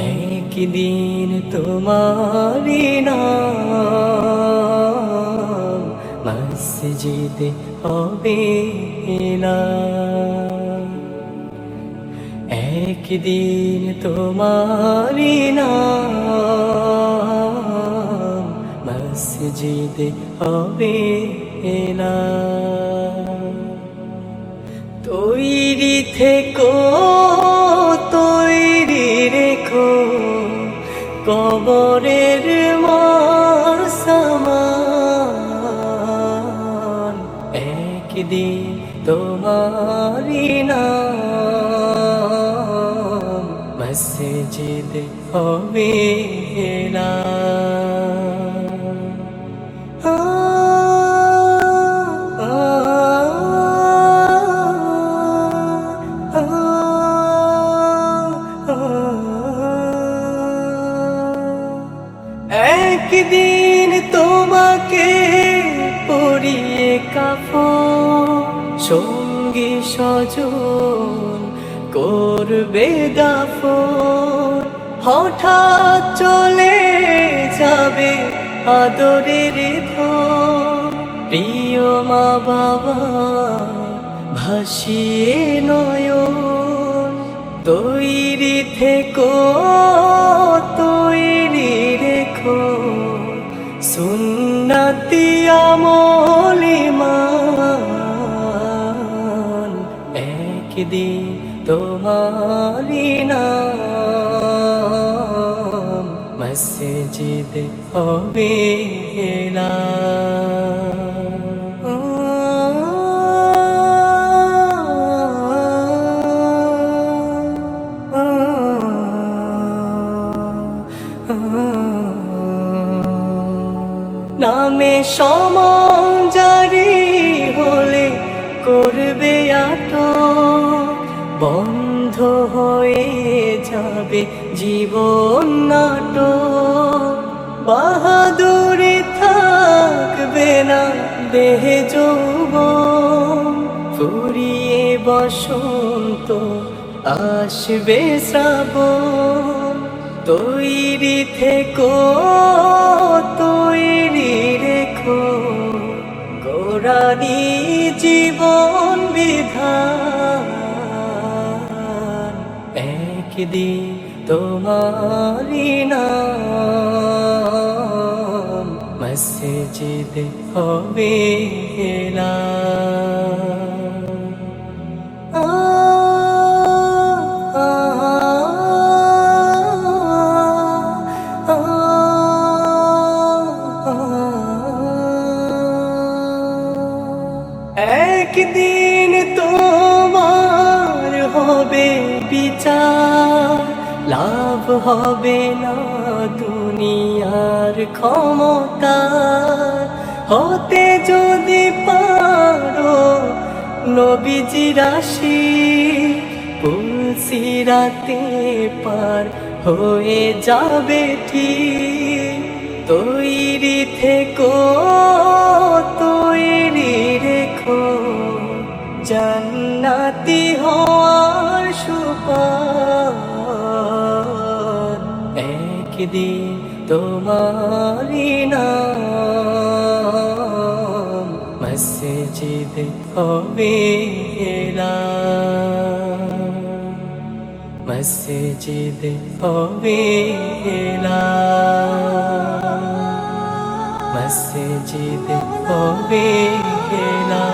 একদিন তোমারি নাম মসজিদে হবে না। একদিন তোমারি নাম মসজিদে হবে না। তৈরি থেকো তৈরি রেখো কবরের একদিন তোমারি নাম। মসজিদ হবে না। সঙ্গী সজন করবে দাফন হঠাৎ চলে যাবে আদরের প্রিয় মা বাবা, ভাসিয়ে নয়ন। তৈরি থেকো, তৈরি রেখো। সুন্নতি আমলিমান একদিন তোমারি নাম। মসজিদ হবে না। নামে সমন জারি হলে করবে আটক। বন্ধ হয়ে যাবে জীবন নাটক। বাহাদুরি থাকবে না দেহে যৌবন। ফুরিয়ে বসন্ত আসবে শ্রাবণ। তৈরি থেকো, তৈরি রেখো। গোরানি জীবন বিধান। একদিন তোমারি নাম। মসজিদ হবে না। একদিন তোমার হবে বিচার। লাভ হবে না দুনিয়ার ক্ষমতা। হতে যদি পারো নবীজি রাশি পুলসিরাতে পার হয়ে যাবে ঠিক। তৈরি থেকো, তৈরি রেখো, জান্নাতি একদিন তোমারি নাম। মসজিদ হবে মসজিদ হবে মসজিদ হবে না